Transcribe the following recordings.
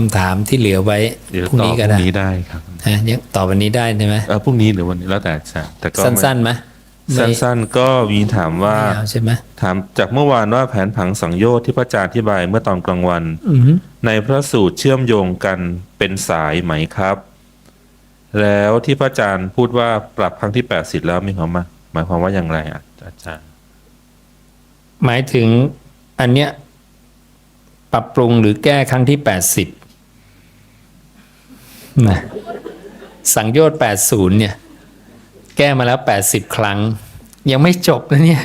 คำถามที่เหลือไว้เดี๋ยวพรุ่งตอบนี้พก็รุ่ได้งนี้ได้ครับฮะยังตอบวันนี้ได้ใช่ไหมเออพรุ่งนี้หรือวันนี้แล้วแต่จะแต่ก็ไม่สั้นๆไหมไม่สั้นๆก็มีถามว่า ไม่เอาใช่ไหมถามจากเมื่อวานว่าแผนผังสังโยชน์ที่พระอาจารย์อธิบายเมื่อตอนกลางวัน อือหือในพระสูตรเชื่อมโยงกันเป็นสายไหมครับ แล้วที่พระอาจารย์พูดว่าปรับครั้งที่แปดสิบแล้วมีความว่าหมายความว่าอย่างไรอะอาจารย์หมายถึงอันเนี้ยปรับปรุงหรือแก้ครั้งที่แปดสิบ นะสังโยชน์แปดศูนย์เนี่ย แก้มาแล้วแปดสิบครั้ง ยังไม่จบนะเนี่ย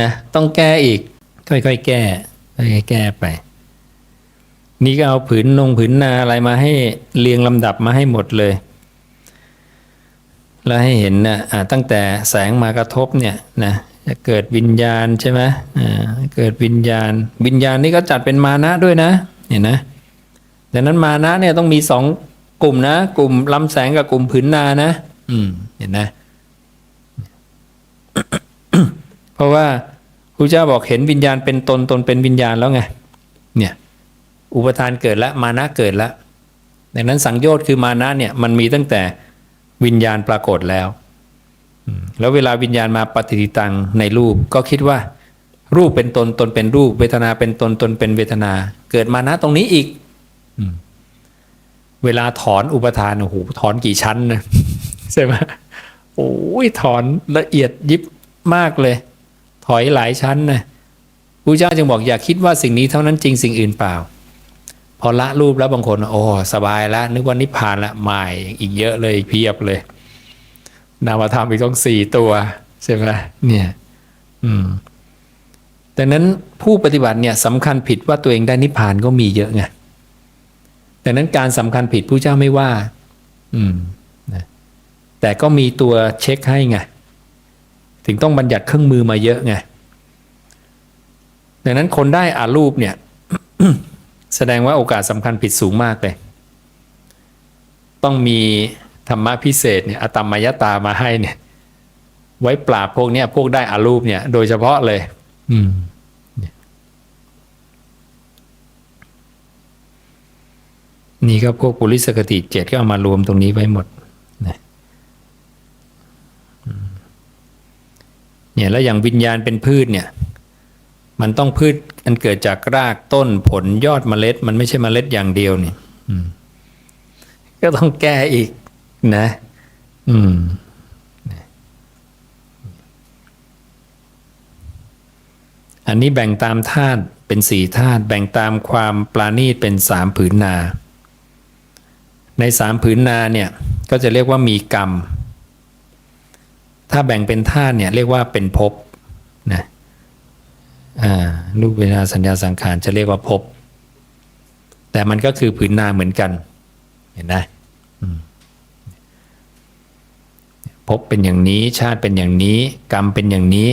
นะต้องแก้อีก ค่อยๆแก้ค่อยๆแก้ไป นี่ก็เอาผืนนงผืนนาอะไรมาให้เรียงลำดับมาให้หมดเลย แล้วให้เห็นนะอ่าตั้งแต่แสงมากระทบเนี่ยนะจะเกิดวิญญาณใช่ไหมเกิดวิญญาณ วิญญาณนี่ก็จัดเป็นมานะด้วยนะ เห็นนะ ดังนั้นมานะเนี่ยต้องมีสองกลุ่มนะ กลุ่มลำแสงกับกลุ่มผืนนานะ อืม เห็นนะ เพราะว่าครูเจ้าบอกเห็นวิญญาณเป็นตนตนเป็นวิญญาณแล้วไง เนี่ย อุปทานเกิดแล้วมานะเกิดแล้วดังนั้นสังโยชน์คือมานะเนี่ยมันมีตั้งแต่วิญญาณปรากฏแล้ว แล้วเวลาวิญญาณมาปฏิทิตังในรูป ก็คิดว่า รูปเป็นตนตนเป็นรูป เวทนาเป็นตนตนเป็นเวทนา เกิดมานะตรงนี้อีก เวลาถอนอุปทานโอ้โหถอนกี่ชั้นนะใช่ไหมโอ้ยถอนละเอียดยิบมากเลย ถอยหลายชั้นนะพระเจ้าจึงบอกอย่าคิดว่าสิ่งนี้เท่านั้นจริงสิ่งอื่นเปล่า พอละรูปแล้วบางคน โอ้สบายแล้วนึกว่านิพพานละใหม่อีกเยอะเลยเพียบเลย นามธรรมอีกต้องสี่ตัวใช่ไหมเนี่ย อืมดังนั้นผู้ปฏิบัติเนี่ยสำคัญผิดว่าตัวเองได้นิพพานก็มีเยอะไง ดังนั้นการสำคัญผิดผู้เจ้าไม่ว่า อืมนะแต่ก็มีตัวเช็คให้ไงถึงต้องบัญญัติเครื่องมือมาเยอะไงดังนั้นคนได้อารูปเนี่ย แสดงว่าโอกาสสำคัญผิดสูงมากเลย ต้องมีธรรมะพิเศษเนี่ยอตมมยตามาให้เนี่ย ไว้ปราบพวกเนี้ยพวกได้อารูปเนี่ย โดยเฉพาะเลย อืมเนี่ย นี่ก็พวกปุริสกติเจ็ดก็เอามารวมตรงนี้ไว้หมดนะเนี่ยแล้วอย่างวิญญาณเป็นพืชเนี่ย มันต้องพืชอันเกิดจากรากต้นผลยอดเมล็ด มันไม่ใช่เมล็ดอย่างเดียวนี่ก็ต้องแก้อีกนะ อืมอันนี้แบ่งตามธาตุเป็นสี่ธาตุแบ่งตามความปราณีตเป็นสามผืนนา ในสามผืนนาเนี่ยก็จะเรียกว่ามีกรรม ถ้าแบ่งเป็นธาตุเนี่ยเรียกว่าเป็นภพนะอ่ารูปเวทนาสัญญาสังขารจะเรียกว่าภพแต่มันก็คือผืนนาเหมือนกัน เห็นไหมภพเป็นอย่างนี้ชาติเป็นอย่างนี้ กรรมเป็นอย่างนี้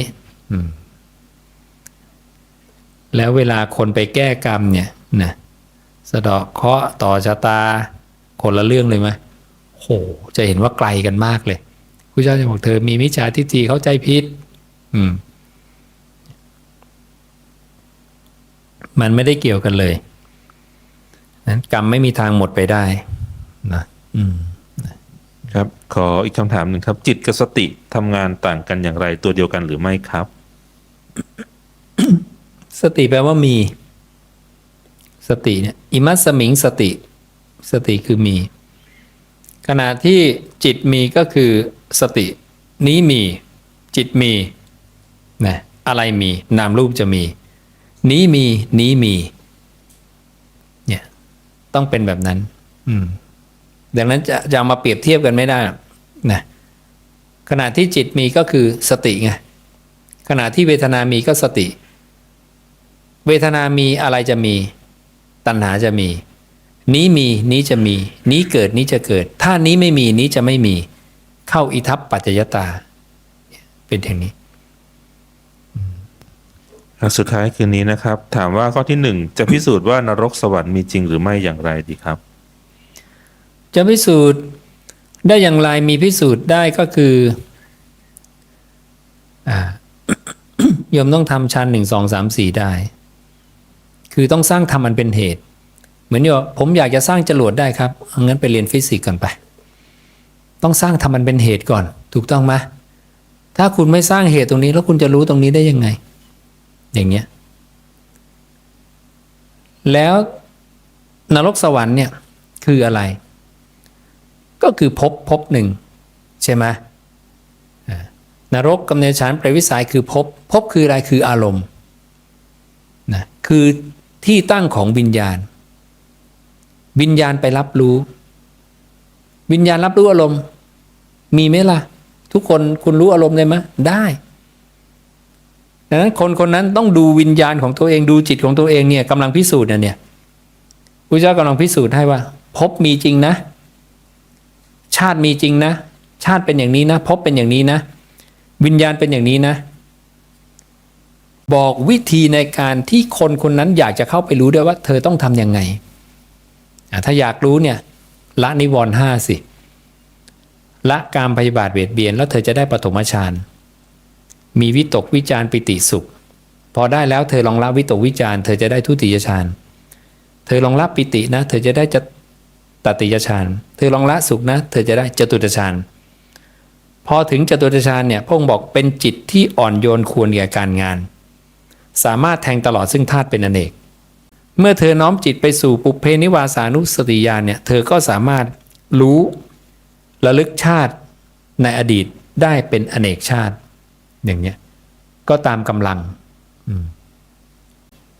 แล้วเวลาคนไปแก้กรรมเนี่ยนะสะเดาะเคราะห์ต่อชะตา คนละเรื่องเลยไหมโหจะเห็นว่าไกลกันมากเลยพระเจ้าจะบอกเธอมีมิจฉาทิฏฐิเข้าใจผิด อืม มันไม่ได้เกี่ยวกันเลยนั้นกรรมไม่มีทางหมดไปได้นะอืมครับขออีกคำถามหนึ่งครับ จิตกับสติทำงานต่างกันอย่างไร ตัวเดียวกันหรือไม่ครับ สติแปลว่ามี สติเนี่ยอิมัสสมิงสติ สติคือมี ขณะที่จิตมีก็คือสติ นี้มี จิตมีนะอะไรมีนามรูปจะมี นี้มีนี้มีเนี่ยต้องเป็นแบบนั้น อืมดังนั้นจะจะมาเปรียบเทียบกันไม่ได้นะขณะที่จิตมีก็คือสติไงขณะที่เวทนามีก็สติ เวทนามีอะไรจะมี ตัณหาจะมี นี้มีนี้จะมี นี้เกิดนี้จะเกิด ถ้านี้ไม่มีนี้จะไม่มี เข้าอิทัปปัจจยตา เป็นอย่างนี้สุดท้ายคืนนี้นะครับ ถามว่าข้อที่หนึ่งจะพิสูจน์ว่านรกสวรรค์มีจริงหรือไม่อย่างไรดีครับ จะพิสูจน์ได้อย่างไรมีพิสูจน์ได้ก็คืออ่าโยมต้องทำชั้นหนึ่งสองสามสี่ได้ คือต้องสร้างธรรมมันเป็นเหตุ เหมือนอยู่ผมอยากจะสร้างจรวดได้ครับงั้นไปเรียนฟิสิกส์ก่อนไป ต้องสร้างทำมันเป็นเหตุก่อน ถูกต้องไหมถ้าคุณไม่สร้างเหตุตรงนี้ แล้วคุณจะรู้ตรงนี้ได้ยังไง อย่างเงี้ยแล้วนรกสวรรค์เนี่ยคืออะไร ก็คือพภพบหนึ่งใช่ไหมนรกกำเนิดชั้นเปรตวิสัยคือพภพบคืออะไรคืออารมณ์นะคือที่ตั้งของวิญญาณ วิญญาณไปรับรู้ วิญญาณรับรู้อารมณ์ มีไหมล่ะ ทุกคนคุณรู้อารมณ์ได้ไหมได้ดังนั้นคนคนนั้นต้องดูวิญญาณของตัวเองดูจิตของตัวเองเนี่ยกำลังพิสูจน์นะเนี่ยพระเจ้ากำลังพิสูจน์ให้ว่าพบมีจริงนะ ชาติมีจริงนะ ชาติเป็นอย่างนี้นะพบเป็นอย่างนี้นะ วิญญาณเป็นอย่างนี้นะ บอกวิธีในการที่คนคนนั้นอยากจะเข้าไปรู้ด้วยว่า เธอต้องทำยังไง ถ้าอยากรู้เนี่ยละนิวรณ์ห้าสิละการพยาบาทเบียดเบียน แล้วเธอจะได้ปฐมฌานมีวิตกวิจารปิติสุข พอได้แล้วเธอลองละวิตกวิจารเธอจะได้ทุติยฌานเธอลองละปิตินะ เธอจะได้จะตติยฌานเธอลองละสุขนะ เธอจะได้จตุตฌานพอถึงจตุตฌานเนี่ยพระองค์บอกเป็นจิตที่อ่อนโยนควรแก่การงาน สามารถแทงตลอดซึ่งธาตุเป็นอเนก เมื่อเธอน้อมจิตไปสู่ปุเพนิวาสานุสติญาณเนี่ยเธอก็สามารถรู้ระลึกชาติในอดีตได้เป็นอเนกชาติ อย่างเนี้ยก็ตามกำลัง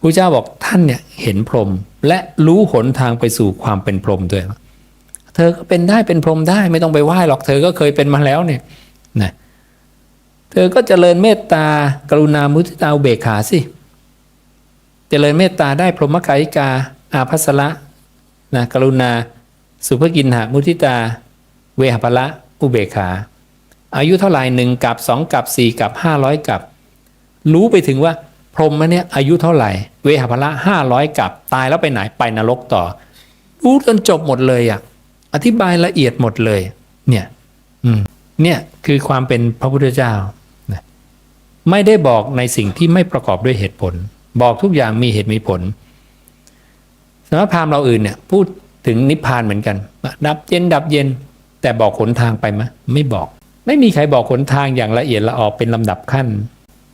พระเจ้าบอกท่านเนี่ยเห็นพรหมและรู้หนทางไปสู่ความเป็นพรหมด้วย เธอก็เป็นได้เป็นพรหมได้ไม่ต้องไปไหว้หรอกเธอก็เคยเป็นมาแล้วเนี่ยนะเธอก็เจริญเมตตากรุณามุทิตาอุเบกขาสิ เจริญเมตตาได้พรหมกายิกา อาภัสระนะกรุณา สุภกินหามุทิตา เวหปละอุเบขา อายุเท่าไหร่หนึ่งกับสองกับสี่กับห้าร้อยกับ รู้ไปถึงว่าพรหมเนี่ยอายุเท่าไหร่ เวหปละห้าร้อยกับตายแล้วไปไหนไปนรกต่อ รู้จนจบหมดเลยอะอธิบายละเอียดหมดเลย เนี่ยเนี่ยคือความเป็นพระพุทธเจ้า ไม่ได้บอกในสิ่งที่ไม่ประกอบด้วยเหตุผล บอกทุกอย่างมีเหตุมีผลสมณพราหมณ์เราอื่นเนี่ยพูดถึงนิพพานเหมือนกัน ดับเย็นดับเย็น แต่บอกหนทางไปไหมไม่บอก ไม่มีใครบอกหนทางอย่างละเอียดละออเป็นลำดับขั้น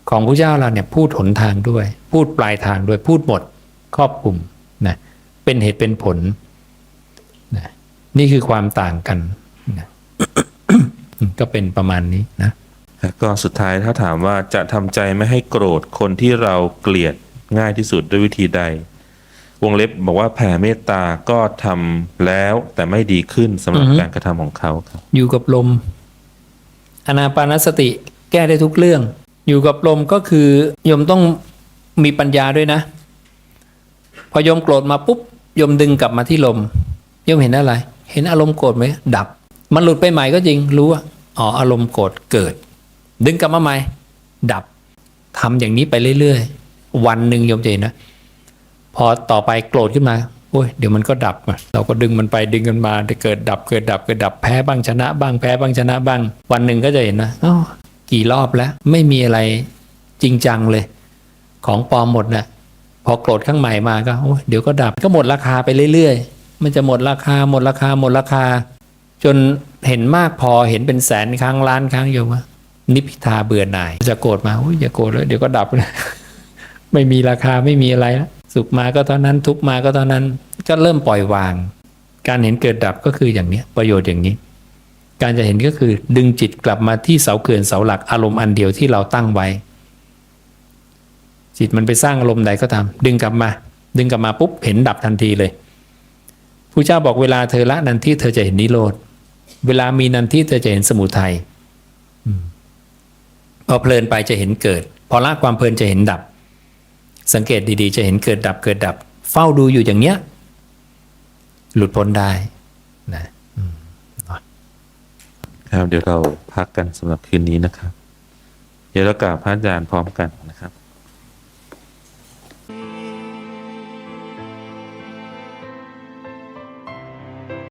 ของพระเจ้าเราเนี่ยพูดหนทางด้วย พูดปลายทางด้วยพูดหมดครอบคลุมนะเป็นเหตุเป็นผลนะนี่คือความต่างกันนะก็เป็นประมาณนี้นะแล้วก็สุดท้ายถ้าถามว่าจะทำใจไม่ให้โกรธคนที่เราเกลียด ง่ายที่สุดด้วยวิธีใด วงเล็บบอกว่าแผ่เมตตาก็ทำแล้วแต่ไม่ดีขึ้นสำหรับอือฮึการกระทำของเขาครับ อยู่กับลม อนาปานสติแก้ได้ทุกเรื่อง อยู่กับลมก็คือโยมต้องมีปัญญาด้วยนะ พอโยมโกรธมาปุ๊บโยมดึงกลับมาที่ลมโยมเห็นอะไร เห็นอารมณ์โกรธไหมดับ มันหลุดไปใหม่ก็จริงรู้ว่าอ๋ออารมณ์โกรธเกิด ดึงกลับมาใหม่ดับทำอย่างนี้ไปเรื่อย ๆ วันหนึ่งโยมจะเห็นนะพอต่อไปโกรธขึ้นมาโอ้ยเดี๋ยวมันก็ดับอะเราก็ดึงมันไปดึงกันมาเดี๋ยวเกิดดับเกิดดับเกิดดับแพ้บ้างชนะ บ้างแพ้บ้างชนะบ้าง วันหนึ่งก็จะเห็นนะอ้าวกี่รอบแล้ว ไม่มีอะไรจริงจังเลย ของปลอมหมดนะ่ะพอโกรธข้างใหม่มาก็โอ้ยเดี๋ยวก็ดับก็หมดราคาไปเรื่อยๆ มันจะหมดราคาหมดราคาหมดราคา จนเห็นมากพอเห็นเป็นแสนครั้งล้านครั้งโยมว่านิพพิทาเบื่อหน่ายจะโกรธมาโอ้ยอย่าโกรธเลยเดี๋ยวก็ดับเลย ไม่มีราคาไม่มีอะไรแล้วสุขมาก็เท่านั้นทุกมาก็เท่านั้น ก็เริ่มปล่อยวาง การเห็นเกิดดับก็คืออย่างนี้ประโยชน์อย่างนี้ การจะเห็นก็คือดึงจิตกลับมาที่เสาเขื่อนเสาหลักอารมณ์อันเดียวที่เราตั้งไว้ จิตมันไปสร้างอารมณ์ใดก็ตามดึงกลับมา ดึงกลับมาปุ๊บเห็นดับทันทีเลยผู้เจ้าบอกเวลาเธอละนันทีเธอจะเห็นนิโรธเวลามีนันทีเธอจะเห็นสมุทัยพอเพลินไปจะเห็นเกิด พอละความเพลินจะเห็นดับ สังเกตดีๆ จะเห็นเกิดดับเกิดดับ เฝ้าดูอยู่อย่างเนี้ย หลุดพ้นได้นะครับเดี๋ยวเราพักกันสำหรับคืนนี้นะครับ เดี๋ยวเรากราบพระอาจารย์พร้อมกันนะครับ